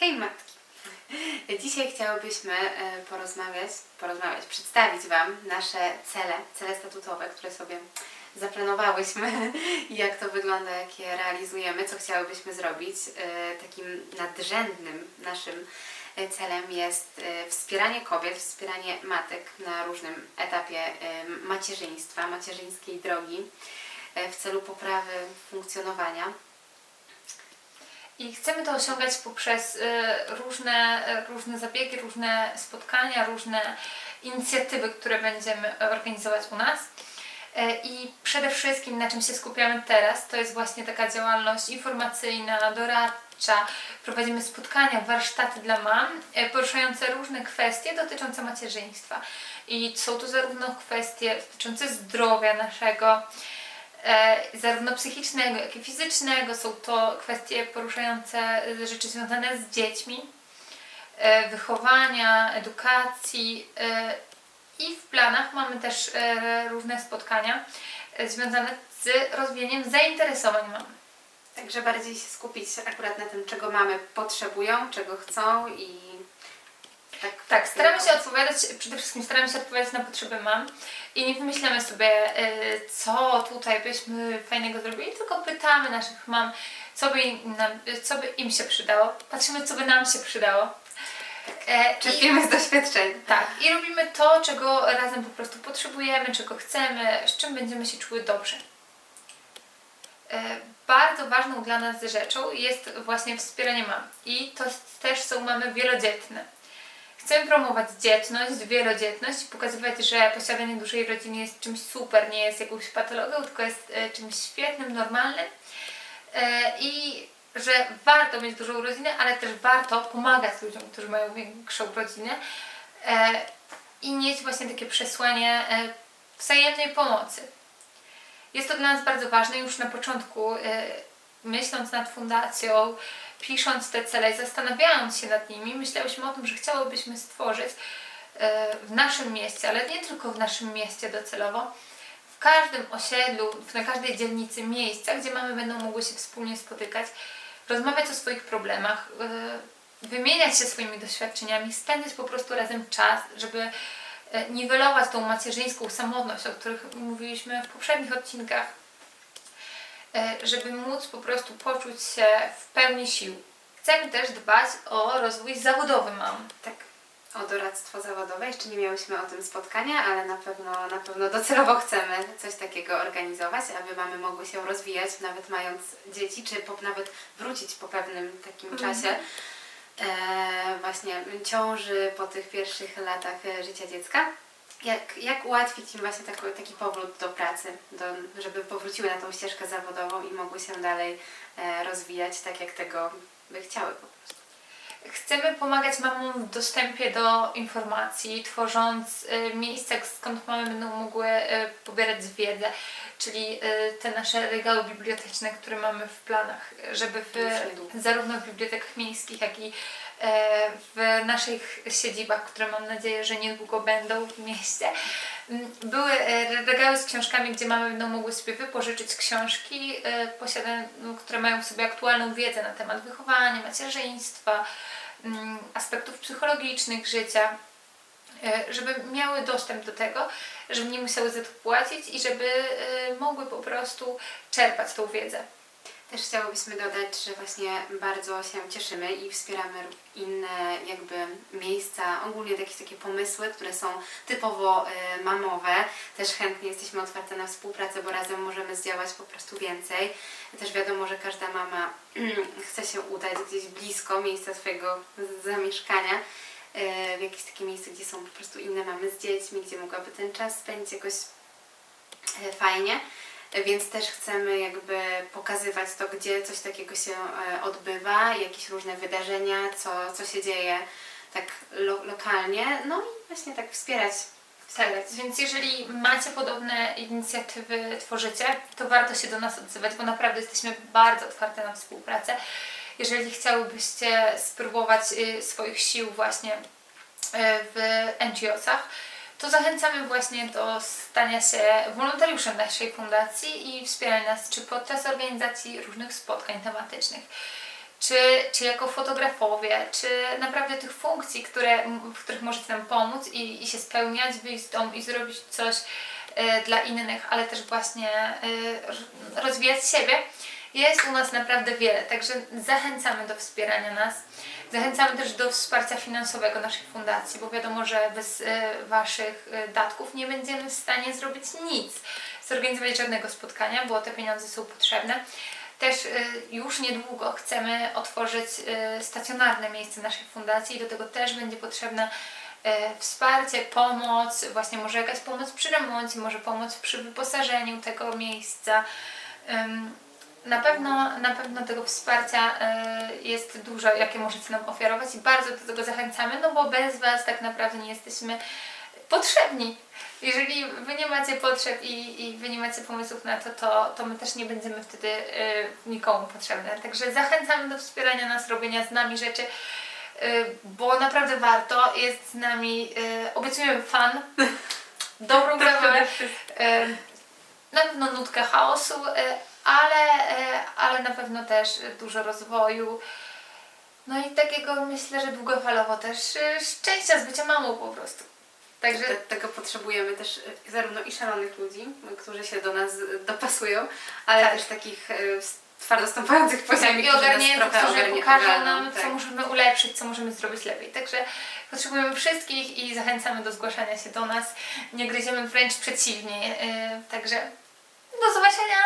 Hej matki! Dzisiaj chciałybyśmy e, porozmawiać, porozmawiać, przedstawić Wam nasze cele, cele statutowe, które sobie zaplanowałyśmy i jak to wygląda, jak je realizujemy, co chciałybyśmy zrobić. E, Takim nadrzędnym naszym celem jest e, wspieranie kobiet, wspieranie matek na różnym etapie e, macierzyństwa, macierzyńskiej drogi e, w celu poprawy funkcjonowania I chcemy to osiągać poprzez różne, różne zabiegi, różne spotkania, różne inicjatywy, które będziemy organizować u nas. I przede wszystkim na czym się skupiamy teraz, to jest właśnie taka działalność informacyjna, doradcza. Prowadzimy spotkania, warsztaty dla mam, y, poruszające różne kwestie dotyczące macierzyństwa. I są to zarówno kwestie dotyczące zdrowia naszego, e, zarówno psychicznego, jak i fizycznego. Są to kwestie poruszające e, rzeczy związane z dziećmi, e, wychowania, edukacji. e, I w planach mamy też e, różne spotkania e, związane z rozwijaniem zainteresowań mam. Także bardziej się skupić akurat na tym, czego mamy potrzebują, czego chcą i tak. Tak, staramy się odpowiadać, przede wszystkim staramy się odpowiadać na potrzeby mam i nie wymyślamy sobie, e, co tutaj byśmy fajnego zrobili, tylko pytamy naszych mam, co by im, nam, co by im się przydało, patrzymy, co by nam się przydało. E, i- Czerpiemy z doświadczeń. tak, i robimy to, czego razem po prostu potrzebujemy, czego chcemy, z czym będziemy się czuły dobrze. E, Bardzo ważną dla nas rzeczą jest właśnie wspieranie mam. I to też są mamy wielodzietne. Chcemy promować dzietność, wielodzietność pokazywać, że posiadanie dużej rodziny jest czymś super, nie jest jakąś patologią, tylko jest e, czymś świetnym, normalnym. E, I że warto mieć dużą rodzinę, ale też warto pomagać ludziom, którzy mają większą rodzinę i mieć właśnie takie przesłanie wzajemnej pomocy. Jest to dla nas bardzo ważne już na początku, e, myśląc nad fundacją, pisząc te cele i zastanawiając się nad nimi, myślałyśmy o tym, że chciałybyśmy stworzyć e, w naszym mieście, ale nie tylko w naszym mieście docelowo, w każdym osiedlu, na każdej dzielnicy miejsca, gdzie mamy będą mogły się wspólnie spotykać, rozmawiać o swoich problemach, e, wymieniać się swoimi doświadczeniami, spędzać po prostu razem czas, żeby niwelować tą macierzyńską samotność, o których mówiliśmy w poprzednich odcinkach, e, żeby móc po prostu poczuć się w pełni sił. Chcemy też dbać o rozwój zawodowy mam. Tak. O doradztwo zawodowe. Jeszcze nie miałyśmy o tym spotkania, ale na pewno, na pewno docelowo chcemy coś takiego organizować, aby mamy mogły się rozwijać, nawet mając dzieci, czy po, nawet wrócić po pewnym takim Mhm. czasie e, właśnie ciąży po tych pierwszych latach e, życia dziecka. Jak, jak ułatwić im właśnie taki, taki powrót do pracy, do, żeby powróciły na tą ścieżkę zawodową i mogły się dalej e, rozwijać tak, jak tego by chciały po prostu. Chcemy pomagać mamom w dostępie do informacji, tworząc y, miejsca, skąd mamy będą mogły y, pobierać wiedzę, czyli y, te nasze regały biblioteczne, które mamy w planach, żeby w, zarówno w bibliotekach miejskich, jak i w naszych siedzibach, które mam nadzieję, że niedługo będą w mieście, były e, regały z książkami, gdzie mamy będą mogły sobie wypożyczyć książki, e, no, które mają w sobie aktualną wiedzę na temat wychowania, macierzyństwa, mm, aspektów psychologicznych życia, e, żeby miały dostęp do tego, żeby nie musiały za to płacić i żeby e, mogły po prostu czerpać tą wiedzę. Też chciałybyśmy dodać, że właśnie bardzo się cieszymy i wspieramy inne jakby miejsca, ogólnie jakieś takie pomysły, które są typowo y, mamowe. Też chętnie jesteśmy otwarte na współpracę, bo razem możemy zdziałać po prostu więcej. Też wiadomo, że każda mama chce się udać gdzieś blisko miejsca swojego zamieszkania. y, W jakieś takie miejsce, gdzie są po prostu inne mamy z dziećmi, gdzie mogłaby ten czas spędzić jakoś e, fajnie. Więc też chcemy jakby pokazywać to, gdzie coś takiego się e, odbywa, jakieś różne wydarzenia, co, co się dzieje tak lo, lokalnie, no i właśnie tak wspierać. Tak, więc jeżeli macie podobne inicjatywy, tworzycie, to warto się do nas odzywać, bo naprawdę jesteśmy bardzo otwarte na współpracę. Jeżeli chciałybyście spróbować y, swoich sił właśnie y, w NGO-sach, to zachęcamy właśnie do stania się wolontariuszem naszej fundacji i wspierania nas czy podczas organizacji różnych spotkań tematycznych, czy, czy jako fotografowie, czy naprawdę tych funkcji, które, w których możecie nam pomóc i, i się spełniać, wyjść z domu i zrobić coś e, dla innych, ale też właśnie ro- rozwijać siebie. Jest u nas naprawdę wiele, także zachęcamy do wspierania nas. Zachęcamy też do wsparcia finansowego naszej fundacji, bo wiadomo, że bez e, Waszych e, datków nie będziemy w stanie zrobić nic, zorganizować żadnego spotkania, bo te pieniądze są potrzebne. Też e, już niedługo chcemy otworzyć stacjonarne miejsce naszej fundacji i do tego też będzie potrzebne e, wsparcie, pomoc, właśnie może jakaś pomoc przy remoncie, może pomoc przy wyposażeniu tego miejsca. Na pewno, na pewno tego wsparcia e, jest dużo, jakie możecie nam ofiarować i bardzo do tego zachęcamy, no bo bez Was tak naprawdę nie jesteśmy potrzebni. Jeżeli Wy nie macie potrzeb i, i Wy nie macie pomysłów na to, to, to my też nie będziemy wtedy e, nikomu potrzebne. Także zachęcamy do wspierania nas, robienia z nami rzeczy, e, bo naprawdę warto. Jest z nami, e, obiecujemy fan, dobrą zabawę, e, na pewno nutkę chaosu, e, ale, e, ale na pewno też dużo rozwoju. No i takiego myślę, że długofalowo też e, szczęścia z bycia mamą po prostu. Także Te, tego potrzebujemy też y, zarówno i szalonych ludzi, y, którzy się do nas dopasują, ale Tak. też takich twardo stąpających po tak, ziemi, i którzy nas ogarniętych, którzy ogarnie- pokażą nam, tak. co możemy ulepszyć, co możemy zrobić lepiej. Także potrzebujemy wszystkich i zachęcamy do zgłaszania się do nas. Nie gryziemy wręcz przeciwnie. e, Także do zobaczenia!